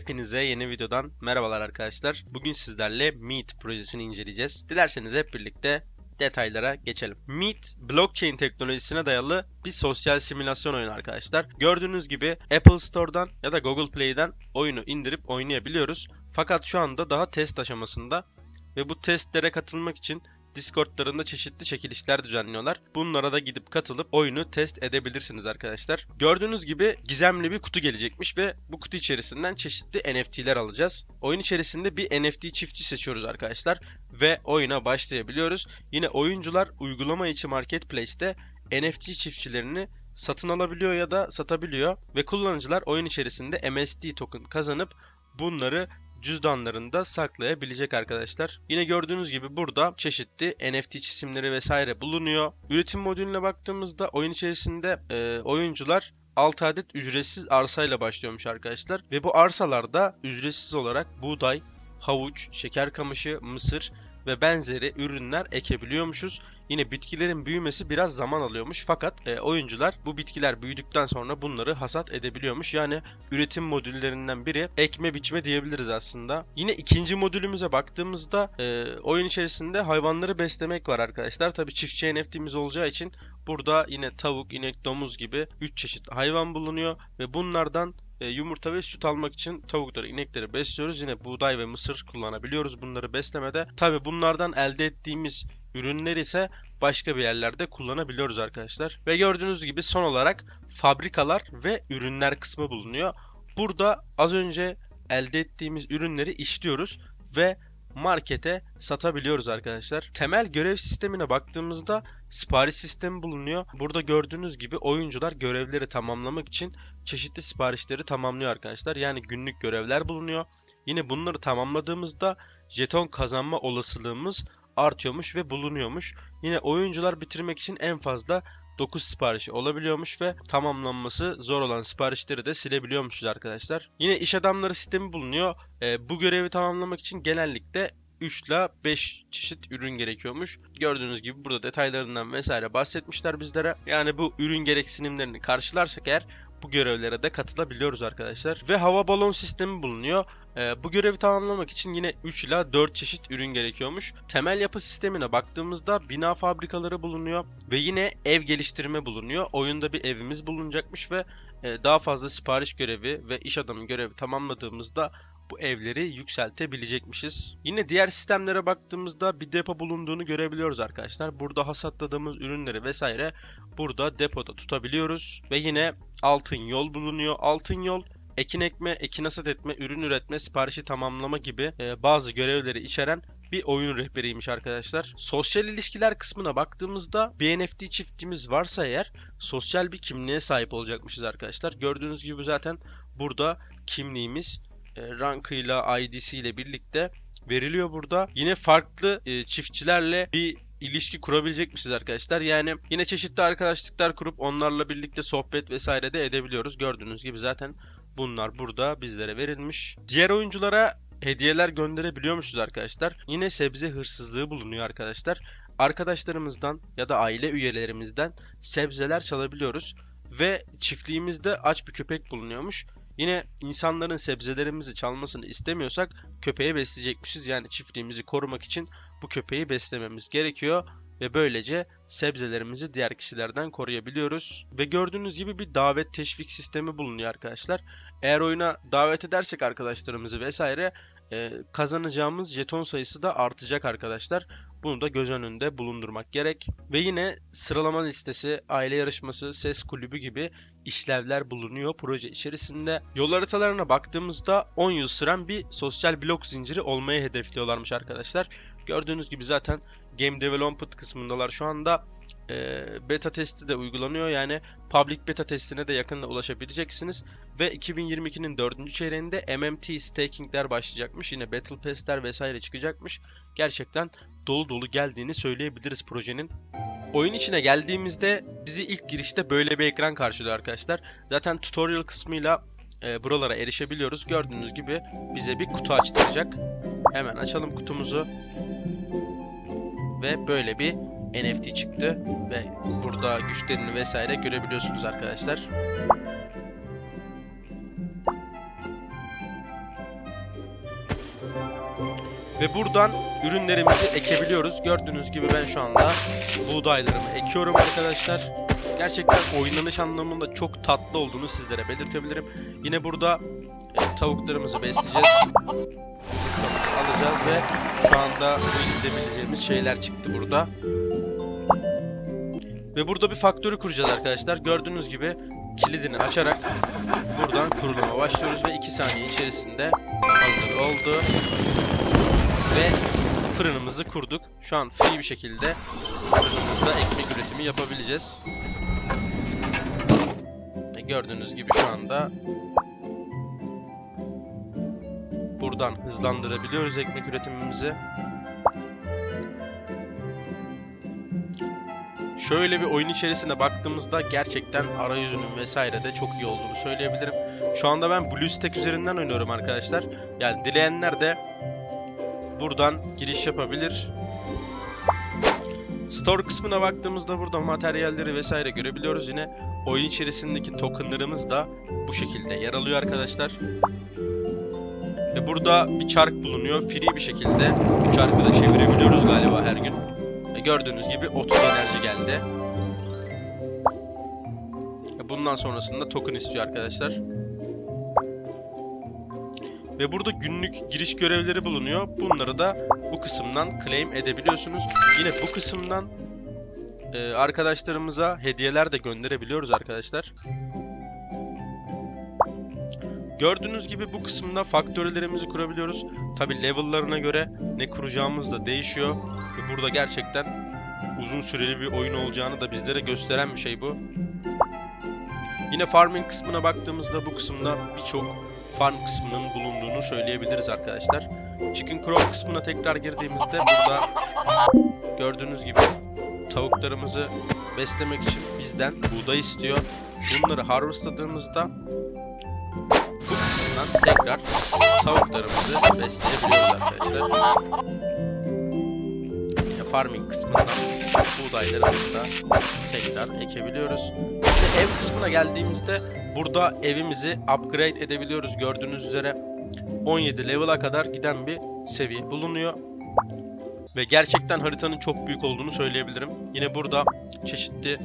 Hepinize yeni videodan merhabalar arkadaşlar. Bugün sizlerle Meet projesini inceleyeceğiz. Dilerseniz hep birlikte detaylara geçelim. Meet, blockchain teknolojisine dayalı bir sosyal simülasyon oyunu arkadaşlar. Gördüğünüz gibi Apple Store'dan ya da Google Play'den oyunu indirip oynayabiliyoruz. Fakat şu anda daha test aşamasında ve bu testlere katılmak için Discord'larında çeşitli çekilişler düzenliyorlar. Bunlara da gidip katılıp oyunu test edebilirsiniz arkadaşlar. Gördüğünüz gibi gizemli bir kutu gelecekmiş ve bu kutu içerisinden çeşitli NFT'ler alacağız. Oyun içerisinde bir NFT çiftçi seçiyoruz arkadaşlar ve oyuna başlayabiliyoruz. Yine oyuncular uygulama içi marketplace'te NFT çiftçilerini satın alabiliyor ya da satabiliyor ve kullanıcılar oyun içerisinde MST token kazanıp bunları cüzdanlarında saklayabilecek arkadaşlar. Yine gördüğünüz gibi burada çeşitli NFT çizimleri vesaire bulunuyor. Üretim modülüne baktığımızda oyun içerisinde e, oyuncular 6 adet ücretsiz arsayla başlıyormuş arkadaşlar. Ve bu arsalarda ücretsiz olarak buğday, havuç, şeker kamışı, mısır ve benzeri ürünler ekebiliyormuşuz. Yine bitkilerin büyümesi biraz zaman alıyormuş fakat e, oyuncular bu bitkiler büyüdükten sonra bunları hasat edebiliyormuş. Yani üretim modüllerinden biri ekme biçme diyebiliriz aslında. Yine ikinci modülümüze baktığımızda e, oyun içerisinde hayvanları beslemek var arkadaşlar. Tabi çiftçi NFT'miz olacağı için burada yine tavuk, inek, domuz gibi 3 çeşit hayvan bulunuyor ve bunlardan e, yumurta ve süt almak için tavukları, inekleri besliyoruz. Yine buğday ve mısır kullanabiliyoruz bunları beslemede. Tabi bunlardan elde ettiğimiz ürünler ise başka bir yerlerde kullanabiliyoruz arkadaşlar. Ve gördüğünüz gibi son olarak fabrikalar ve ürünler kısmı bulunuyor. Burada az önce elde ettiğimiz ürünleri işliyoruz ve markete satabiliyoruz arkadaşlar. Temel görev sistemine baktığımızda sipariş sistemi bulunuyor. Burada gördüğünüz gibi oyuncular görevleri tamamlamak için çeşitli siparişleri tamamlıyor arkadaşlar. Yani günlük görevler bulunuyor. Yine bunları tamamladığımızda jeton kazanma olasılığımız artıyormuş ve bulunuyormuş. Yine oyuncular bitirmek için en fazla 9 siparişi olabiliyormuş ve tamamlanması zor olan siparişleri de silebiliyormuşuz arkadaşlar. Yine iş adamları sistemi bulunuyor. Ee, bu görevi tamamlamak için genellikle 3 ile 5 çeşit ürün gerekiyormuş. Gördüğünüz gibi burada detaylarından vesaire bahsetmişler bizlere. Yani bu ürün gereksinimlerini karşılarsak eğer bu görevlere de katılabiliyoruz arkadaşlar. Ve hava balon sistemi bulunuyor. Ee, bu görevi tamamlamak için yine 3 ila 4 çeşit ürün gerekiyormuş. Temel yapı sistemine baktığımızda bina fabrikaları bulunuyor ve yine ev geliştirme bulunuyor. Oyunda bir evimiz bulunacakmış ve e, daha fazla sipariş görevi ve iş adamı görevi tamamladığımızda bu evleri yükseltebilecekmişiz. Yine diğer sistemlere baktığımızda bir depo bulunduğunu görebiliyoruz arkadaşlar. Burada hasatladığımız ürünleri vesaire burada depoda tutabiliyoruz. Ve yine altın yol bulunuyor. Altın yol ekin ekme, ekin hasat etme, ürün üretme, siparişi tamamlama gibi e, bazı görevleri içeren bir oyun rehberiymiş arkadaşlar. Sosyal ilişkiler kısmına baktığımızda bir NFT çiftimiz varsa eğer sosyal bir kimliğe sahip olacakmışız arkadaşlar. Gördüğünüz gibi zaten burada kimliğimiz e, rankıyla, ID'siyle birlikte veriliyor burada. Yine farklı e, çiftçilerle bir ilişki kurabilecekmişiz arkadaşlar. Yani yine çeşitli arkadaşlıklar kurup onlarla birlikte sohbet vesaire de edebiliyoruz. Gördüğünüz gibi zaten bunlar burada bizlere verilmiş. Diğer oyunculara hediyeler gönderebiliyormuşuz arkadaşlar. Yine sebze hırsızlığı bulunuyor arkadaşlar. Arkadaşlarımızdan ya da aile üyelerimizden sebzeler çalabiliyoruz. Ve çiftliğimizde aç bir köpek bulunuyormuş. Yine insanların sebzelerimizi çalmasını istemiyorsak köpeği besleyecekmişiz. Yani çiftliğimizi korumak için bu köpeği beslememiz gerekiyor ve böylece sebzelerimizi diğer kişilerden koruyabiliyoruz. Ve gördüğünüz gibi bir davet teşvik sistemi bulunuyor arkadaşlar. Eğer oyuna davet edersek arkadaşlarımızı vesaire e, kazanacağımız jeton sayısı da artacak arkadaşlar. Bunu da göz önünde bulundurmak gerek. Ve yine sıralama listesi, aile yarışması, ses kulübü gibi işlevler bulunuyor proje içerisinde. Yol haritalarına baktığımızda 10 yıl süren bir sosyal blok zinciri olmayı hedefliyorlarmış arkadaşlar. Gördüğünüz gibi zaten Game Development kısmındalar şu anda. E, beta testi de uygulanıyor. Yani public beta testine de yakında ulaşabileceksiniz. Ve 2022'nin 4. çeyreğinde MMT stakingler başlayacakmış. Yine Battle Pass'ler vesaire çıkacakmış. Gerçekten dolu dolu geldiğini söyleyebiliriz projenin. Oyun içine geldiğimizde bizi ilk girişte böyle bir ekran karşılıyor arkadaşlar. Zaten tutorial kısmıyla e, buralara erişebiliyoruz. Gördüğünüz gibi bize bir kutu açtıracak. Hemen açalım kutumuzu. Ve böyle bir NFT çıktı ve burada güçlerini vesaire görebiliyorsunuz arkadaşlar. Ve buradan ürünlerimizi ekebiliyoruz. Gördüğünüz gibi ben şu anda buğdaylarımı ekiyorum arkadaşlar. Gerçekten oynanış anlamında çok tatlı olduğunu sizlere belirtebilirim. Yine burada e, tavuklarımızı besleyeceğiz. Alacağız ve şu anda bu gidebileceğimiz şeyler çıktı burada. Ve burada bir faktörü kuracağız arkadaşlar. Gördüğünüz gibi kilidini açarak buradan kuruluma başlıyoruz ve 2 saniye içerisinde hazır oldu. Ve fırınımızı kurduk. Şu an free bir şekilde fırınımızda ekmek üretimi yapabileceğiz. Gördüğünüz gibi şu anda buradan hızlandırabiliyoruz ekmek üretimimizi. Şöyle bir oyun içerisine baktığımızda gerçekten arayüzünün vesaire de çok iyi olduğunu söyleyebilirim. Şu anda ben BlueStack üzerinden oynuyorum arkadaşlar. Yani dileyenler de buradan giriş yapabilir. Store kısmına baktığımızda burada materyalleri vesaire görebiliyoruz. Yine oyun içerisindeki tokenlarımız da bu şekilde yer alıyor arkadaşlar. Ve burada bir çark bulunuyor. Free bir şekilde bu çarkı da çevirebiliyoruz galiba her gün. Ve gördüğünüz gibi 30 enerji geldi. Bundan sonrasında token istiyor arkadaşlar. Ve burada günlük giriş görevleri bulunuyor. Bunları da bu kısımdan claim edebiliyorsunuz. Yine bu kısımdan e, arkadaşlarımıza hediyeler de gönderebiliyoruz arkadaşlar. Gördüğünüz gibi bu kısımda faktörlerimizi kurabiliyoruz. Tabi level'larına göre ne kuracağımız da değişiyor. Ve burada gerçekten uzun süreli bir oyun olacağını da bizlere gösteren bir şey bu. Yine farming kısmına baktığımızda bu kısımda birçok farm kısmının bulunduğunu söyleyebiliriz arkadaşlar. Chicken Crow kısmına tekrar girdiğimizde burada gördüğünüz gibi tavuklarımızı beslemek için bizden buğday istiyor. Bunları harvestladığımızda bu kısımdan tekrar tavuklarımızı besleyebiliyoruz arkadaşlar. Farming kısmından buğdaylarımızı da tekrar ekebiliyoruz. Yine ev kısmına geldiğimizde burada evimizi upgrade edebiliyoruz. Gördüğünüz üzere 17 level'a kadar giden bir seviye bulunuyor. Ve gerçekten haritanın çok büyük olduğunu söyleyebilirim. Yine burada çeşitli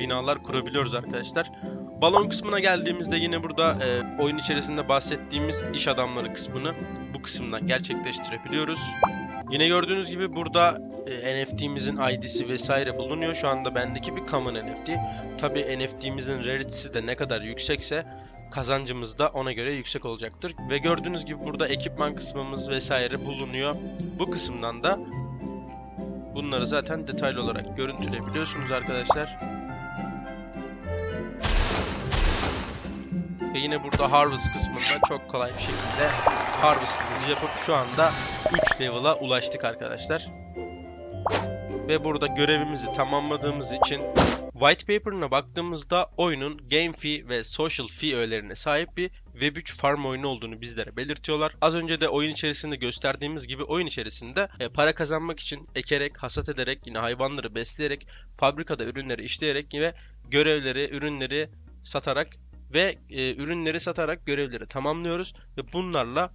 binalar kurabiliyoruz arkadaşlar. Balon kısmına geldiğimizde yine burada e, oyun içerisinde bahsettiğimiz iş adamları kısmını bu kısımdan gerçekleştirebiliyoruz. Yine gördüğünüz gibi burada e, NFT'mizin ID'si vesaire bulunuyor. Şu anda bendeki bir common NFT. Tabi NFT'mizin rarity'si de ne kadar yüksekse kazancımız da ona göre yüksek olacaktır. Ve gördüğünüz gibi burada ekipman kısmımız vesaire bulunuyor. Bu kısımdan da bunları zaten detaylı olarak görüntüleyebiliyorsunuz arkadaşlar. Ve yine burada harvest kısmında çok kolay bir şekilde harvest'ımızı yapıp şu anda 3 level'a ulaştık arkadaşlar. Ve burada görevimizi tamamladığımız için White Paper'ına baktığımızda oyunun Game Fee ve Social Fee öğelerine sahip bir Web3 farm oyunu olduğunu bizlere belirtiyorlar. Az önce de oyun içerisinde gösterdiğimiz gibi oyun içerisinde e, para kazanmak için ekerek, hasat ederek, yine hayvanları besleyerek, fabrikada ürünleri işleyerek ve görevleri, ürünleri satarak ve e, ürünleri satarak görevleri tamamlıyoruz ve bunlarla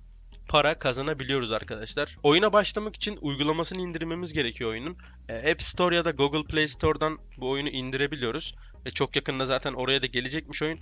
para kazanabiliyoruz arkadaşlar. Oyuna başlamak için uygulamasını indirmemiz gerekiyor oyunun. E, App Store ya da Google Play Store'dan bu oyunu indirebiliyoruz. Ve çok yakında zaten oraya da gelecekmiş oyun.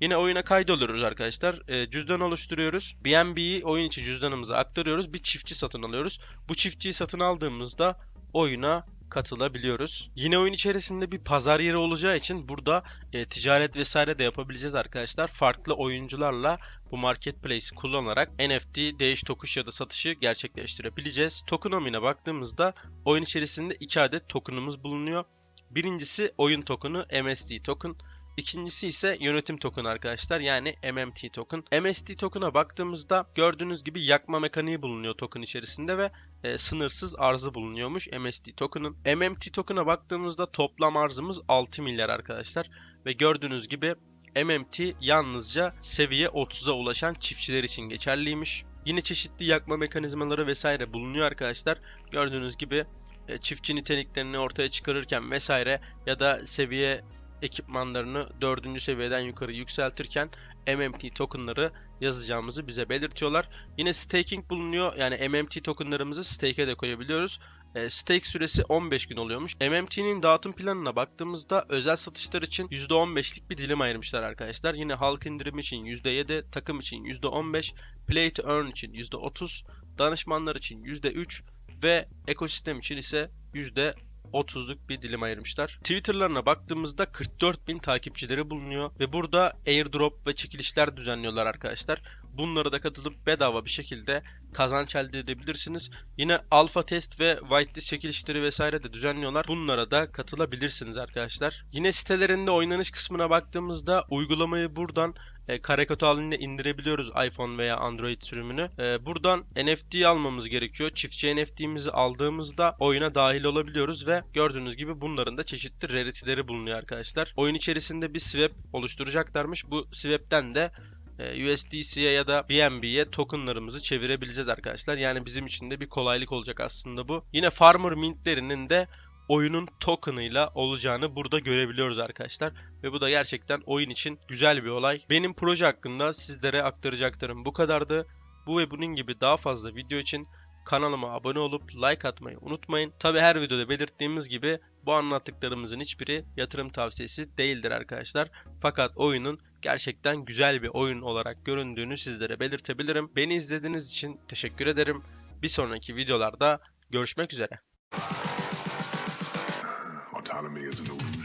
Yine oyuna kaydoluyoruz arkadaşlar. E, cüzdan oluşturuyoruz. BNB'yi oyun içi cüzdanımıza aktarıyoruz. Bir çiftçi satın alıyoruz. Bu çiftçiyi satın aldığımızda oyuna katılabiliyoruz. Yine oyun içerisinde bir pazar yeri olacağı için burada e, ticaret vesaire de yapabileceğiz arkadaşlar. Farklı oyuncularla bu marketplace'i kullanarak NFT, değiş tokuş ya da satışı gerçekleştirebileceğiz. Tokenomi'ne baktığımızda oyun içerisinde iki adet tokenımız bulunuyor. Birincisi oyun tokenu MSD token. İkincisi ise yönetim token arkadaşlar yani MMT token. MST token'a baktığımızda gördüğünüz gibi yakma mekaniği bulunuyor token içerisinde ve e, sınırsız arzı bulunuyormuş MST token'ın. MMT token'a baktığımızda toplam arzımız 6 milyar arkadaşlar ve gördüğünüz gibi MMT yalnızca seviye 30'a ulaşan çiftçiler için geçerliymiş. Yine çeşitli yakma mekanizmaları vesaire bulunuyor arkadaşlar. Gördüğünüz gibi e, çiftçi niteliklerini ortaya çıkarırken vesaire ya da seviye ekipmanlarını 4. seviyeden yukarı yükseltirken MMT tokenları yazacağımızı bize belirtiyorlar. Yine staking bulunuyor. Yani MMT tokenlarımızı stake'e de koyabiliyoruz. E, stake süresi 15 gün oluyormuş. MMT'nin dağıtım planına baktığımızda özel satışlar için %15'lik bir dilim ayırmışlar arkadaşlar. Yine halk indirimi için %7, takım için %15, play to earn için %30, danışmanlar için %3 ve ekosistem için ise %30'luk bir dilim ayırmışlar. Twitter'larına baktığımızda 44 bin takipçileri bulunuyor ve burada airdrop ve çekilişler düzenliyorlar arkadaşlar. Bunlara da katılıp bedava bir şekilde kazanç elde edebilirsiniz. Yine alfa test ve whitelist çekilişleri vesaire de düzenliyorlar. Bunlara da katılabilirsiniz arkadaşlar. Yine sitelerinde oynanış kısmına baktığımızda uygulamayı buradan e, karikatür halinde indirebiliyoruz iPhone veya Android sürümünü. E, buradan NFT almamız gerekiyor. Çiftçi NFT'mizi aldığımızda oyuna dahil olabiliyoruz ve gördüğünüz gibi bunların da çeşitli rarity'leri bulunuyor arkadaşlar. Oyun içerisinde bir swap oluşturacaklarmış. Bu swap'ten de e, USDC'ye ya da BNB'ye tokenlarımızı çevirebileceğiz arkadaşlar. Yani bizim için de bir kolaylık olacak aslında bu. Yine Farmer Mint'lerinin de oyunun token'ıyla olacağını burada görebiliyoruz arkadaşlar. Ve bu da gerçekten oyun için güzel bir olay. Benim proje hakkında sizlere aktaracaklarım bu kadardı. Bu ve bunun gibi daha fazla video için kanalıma abone olup like atmayı unutmayın. Tabi her videoda belirttiğimiz gibi bu anlattıklarımızın hiçbiri yatırım tavsiyesi değildir arkadaşlar. Fakat oyunun gerçekten güzel bir oyun olarak göründüğünü sizlere belirtebilirim. Beni izlediğiniz için teşekkür ederim. Bir sonraki videolarda görüşmek üzere. Autonomy is an illusion.